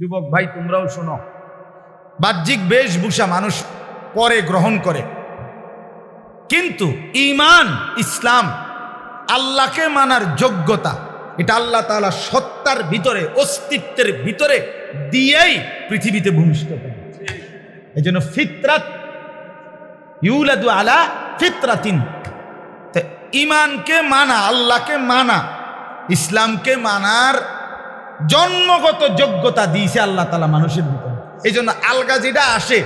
যুবক ভাই, তোমরাও শোনো। বাহ্যিক বেশভূষা মানুষ পরে গ্রহণ করে। কিন্তু ইমান ইসলাম, আল্লাহকে মানার যোগ্যতা, এটা আল্লাহ তাআলা সত্তার ভিতরে, অস্তিত্বের ভিতরে দিয়েই পৃথিবীতে ভূমিষ্ঠ করে এই জন্য ফিতরাত ইউলাদু আলা ফিতরাতিন। ইমানকে মানা, আল্লাহকে মানা, ইসলামকে মানার জন্মগত যোগ্যতা দিয়েছে আল্লাহ তালা মানুষের ভিতরে। এই জন্য আলগা যেটা আসে,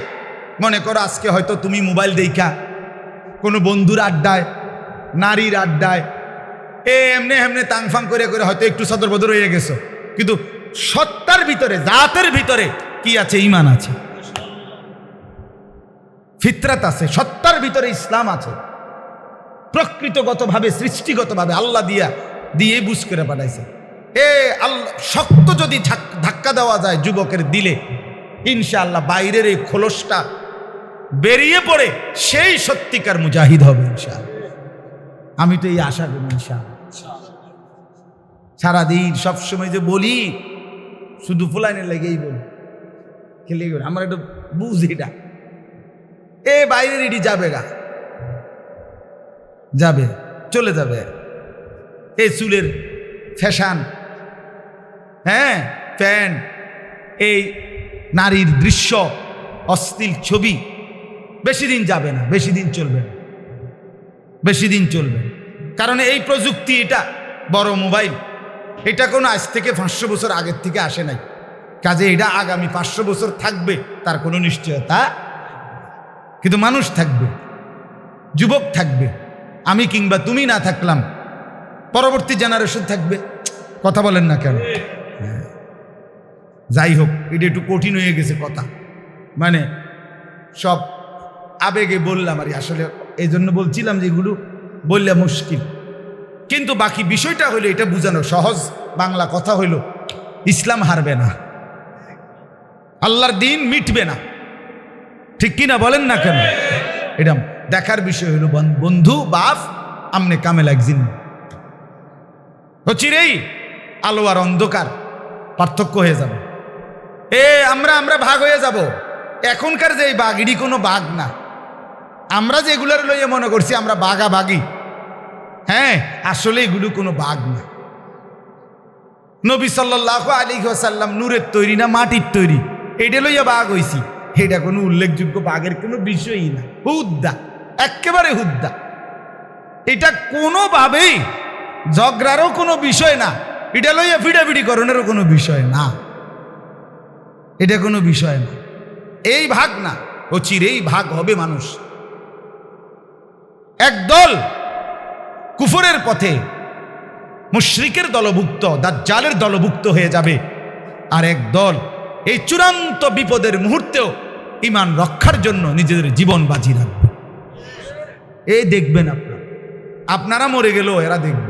মনে করো আজকে হয়তো তুমি মোবাইল দেখা, কোনো বন্ধুর আড্ডায়, নারীর আড্ডায়, এ এমনি এমনি তাংফাং করে করে হয়তো একটু সদর বদর হয়ে গেছো। কিন্তু সত্তার ভিতরে, জাতের ভিতরে কি আছে ইমান আছে? ফিতরাত আছে, সত্তার ভিতরে ইসলাম আছে। প্রকৃতগতভাবে, সৃষ্টিগতভাবে আল্লাহ দিয়া, দিয়ে বুঝ করে পাঠাইছে। এ আল্লাহ, শক্ত যদি ধাক্কা দেওয়া যায় যুবকের দিলে, ইনশাআল্লাহ বাইরের এই খোলসটা বেরিয়ে পড়ে সেই সত্যিকার মুজাহিদ হবে ইনশাআল্লাহ। আমি তো এই আশা করি ইনশাআল্লাহ। সারাদিন সবসময় যে বলি, শুধু ফুলাইনের লেগেই বলি। খেলে আমার একটু বুঝ এটা। এ বাইরের ইডি যাবে গা। যাবে, চলে যাবে। এই চুলের ফ্যাশন। হ্যাঁ প্যান্ট এই নারীর দৃশ্য, অশ্লীল ছবি, বেশি দিন যাবে না, বেশি দিন চলবে না। বেশি দিন চলবে কারণ এই প্রযুক্তি এটা, বড় মোবাইল। এটা কোনো আজ থেকে পাঁচশো বছর আগের থেকে আসে নাই। কাজে এটা আগামী পাঁচশো বছর থাকবে, তার কোনো নিশ্চয়তা কিন্তু মানুষ থাকবে, যুবক থাকবে, আমি কিংবা তুমি না থাকলাম, পরবর্তী জেনারেশন থাকবে। কথা বলেন না কেন। যাই হোক, এটা একটু কঠিন হয়ে গেছে কথা। মানে সব আবেগে বললাম আর আসলে এই জন্য বলছিলাম যে এগুলো বললে মুশকিল। কিন্তু বাকি বিষয়টা হলো এটা বোঝানো সহজ, বাংলা কথা হইল ইসলাম হারবে না। আল্লাহর দিন মিটবে না। ঠিক কিনা বলেন না কেন? এটা দেখার বিষয় হলো, বন- বন্ধু, বাপ, আমনে কামে লাগজিন চিরেই আলো আর অন্ধকার। পার্থক্য হয়ে যাবে। এ, আমরা আমরা ভাগ হয়ে যাব। এখনকার যে বাঘ এটি কোনো বাঘ না। আমরা যেগুলোর লইয়ে মনে করছি, আমরা বাঘা বাগি হ্যাঁ আসলে এগুলো কোনো বাঘ না। নবী সাল্লাহ আলী সাল্লাম নূরের তৈরি না মাটির তৈরি? এটা লইয়া বাঘ হইছি। এটা কোনো উল্লেখযোগ্য বাঘের কোনো বিষয়ই না। হুদ্দা একেবারে হুদ্দা। এটা কোনোভাবেই ঝগড়ারও কোনো বিষয় না। এটা লইয়া ফিডাফিডি করণেরও কোনো বিষয় না। এটা কোনো বিষয় না। এই ভাগ না ও চিরেই ভাগ হবে মানুষ। একদল কুফরের পথে মুশ্রিকের দলভুক্ত, দাজ্জালের দলভুক্ত হয়ে যাবে। আর এক দল এই চূড়ান্ত বিপদের মুহূর্তেও ইমান রক্ষার জন্য নিজেদের জীবন বাজি রাখবে। এই দেখবেন আপনারা। আপনারা মরে গেলেও এরা দেখবে।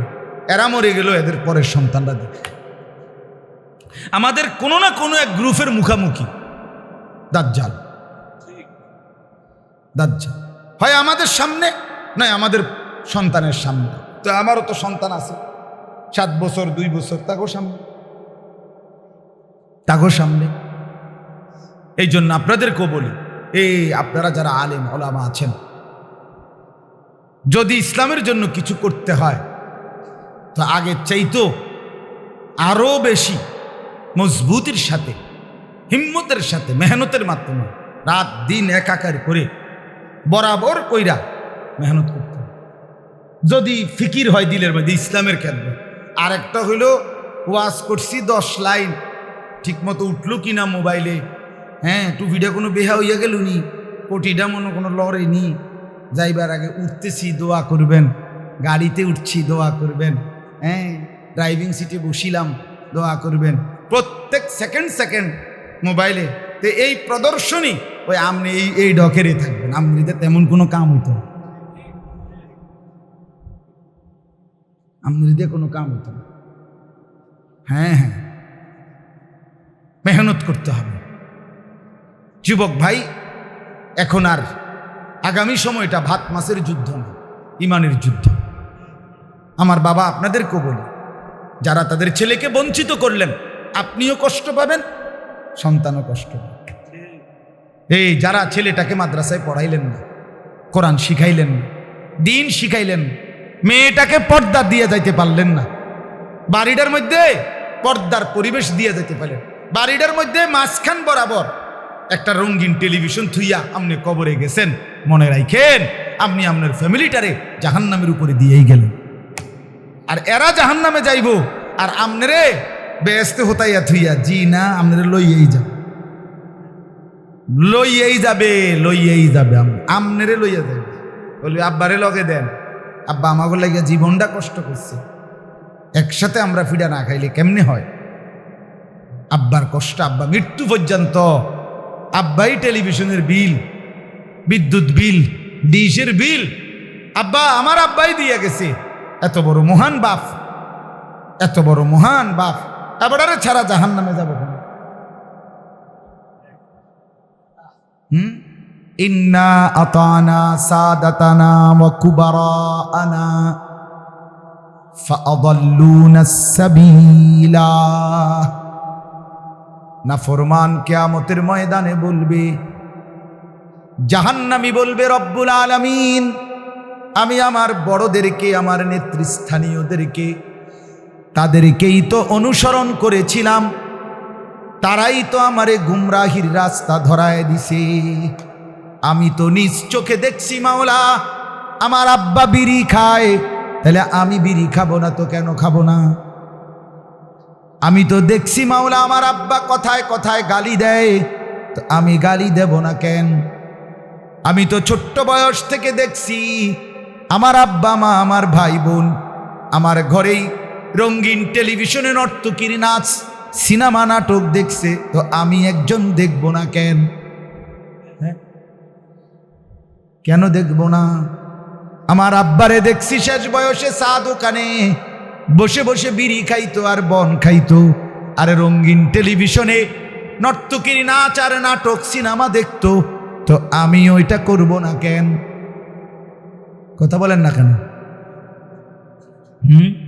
এরা মরে গেলেও এদের পরের সন্তানরা দেখে। আমাদের কোনো না কোনো এক গ্রুপের মুখামুখি। দাজ্জাল। দাজ্জাল। হয় আমাদের সামনে, নয় আমাদের সন্তানের সামনে। তো আমারও তো সন্তান আছে। সাত বছর, দুই বছর, তাকেও সামনে। তাকেও সামনে। এই জন্য আপনাদেরকেও বলি, এই আপনারা যারা আলেম, ওলামা আছেন, যদি ইসলামের জন্য কিছু করতে হয় তো আগের চাইতো আরও বেশি মজবুতির সাথে, হিম্মতের সাথে, মেহনতের মাধ্যমে রাত দিন একাকার করে বরাবর কইরা মেহনত করতে। যদি ফিকির হয় দিলের মধ্যে ইসলামের ক্ষেত্রে আর একটা হইল, ওয়াজ করছি দশ লাইন, ঠিকমতো উঠল কিনা মোবাইলে হ্যাঁ টুপিটা কোনো বেহা হইয়া গেল নি, কোটিটা মনে কোনো লড়ে নি, যাইবার আগে উঠতেছি, দোয়া করবেন, গাড়িতে উঠছি, দোয়া করবেন। হ্যাঁ ড্রাইভিং সিটে বসিলাম, দোয়া করবেন। প্রত্যেক সেকেন্ড সেকেন্ড মোবাইলে তো এই প্রদর্শনী, ওই আপনি এই এই ডকেরই থাকবেন। আমনিতে তেমন কোনো কাম হইতো আমনিতে কোনো কাম হইতো হ্যাঁ হ্যাঁ। মেহনত করতে হবে। যুবক ভাই, এখন আর আগামী সময়টা ভাত মাসের যুদ্ধ না, ইমানের যুদ্ধ। আমার বাবা আপনাদেরকেও বলি, যারা তাদের ছেলেকে বঞ্চিত করলেন, আপনিও কষ্ট পাবেন, সন্তানও কষ্ট। এই যারা ছেলেটাকে মাদ্রাসায় পড়াইলেন না, কোরআন শিখাইলেন না, দিন শিখাইলেন মেয়েটাকে পর্দা দিয়ে যাইতে পারলেন না, বাড়িটার মধ্যে পর্দার পরিবেশ দিয়ে যেতে পারলেন, বাড়িটার মধ্যে মাঝখান বরাবর একটা রঙিন টেলিভিশন থুইয়া আপনি কবরে গেছেন, মনে রাখেন আপনি আপনার ফ্যামিলিটারে জাহান্নামের উপরে দিয়েই গেলেন আর এরা জাহান্নামে যাইব। আর আমনেরে ব্যস্ত হতাইয়া থুইয়া, জি না, আমনেরে লইয়েই যাব লইয়েই যাবে লইয়েই যাবে আম- আমনেরে লইয়া যাবে বলবি আব্বারে লগে দেন। আব্বা আমাকে লাগিয়া জীবনটা কষ্ট করছে। একসাথে আমরা ফিডা না খাইলে কেমনে হয়? আব্বার কষ্ট, আব্বা মৃত্যু পর্যন্ত। আব্বাই টেলিভিশনের বিল, বিদ্যুৎ বিল, ডিশের বিল। আব্বা, আমার আব্বাই দিয়ে গেছে। এত বড় মহান বাপ। এত বড় মহান বাপ। এবারে ছাড়া জাহান নামে যাব হুম? ইন্না আতানা সাদাতানা ওয়া কুবারানা ফাদাল্লুনা সাবিলা। নাফরমান কিয়ামতের ময়দানে বলবে, জাহান্নামী বলবে রব্বুল আলামিন। আমি আমার বড়দেরকে, আমার নেতৃস্থানীয়দেরকে তাদেরকেই তো অনুসরণ করেছিলাম। তারাই তো আমারে গুমরাহির রাস্তা ধরায় দিছে। আমি তো নিজ চোখে দেখছি মাওলা, আমার আব্বা বিড়ি খায়। তাহলে আমি বিড়ি খাব না তো কেন খাব না? আমি তো দেখছি মাওলা, আমার আব্বা কথায় কথায় গালি দেয়। তো আমি গালি দেব না কেন? আমি তো ছোট্ট বয়স থেকে দেখছি আমার আব্বা, মা, আমার ভাই বোন, আমার ঘরেই রঙিন টেলিভিশনে নর্তকীর নাচ, সিনেমা নাটক দেখছে, তো আমি একজন দেখব না কেন? হ্যাঁ? কেন দেখব না? আমার আব্বারে দেখছি শেষ বয়সে চা দোকানে, বসে বসে বিড়ি খাইতো আর বন খাইতো, আর রঙিন টেলিভিশনে নর্তকীর নাচ আর নাটক সিনেমা দেখতো, তো আমি ওইটা করব না কেন? কথা বলেন না কেন? হুম?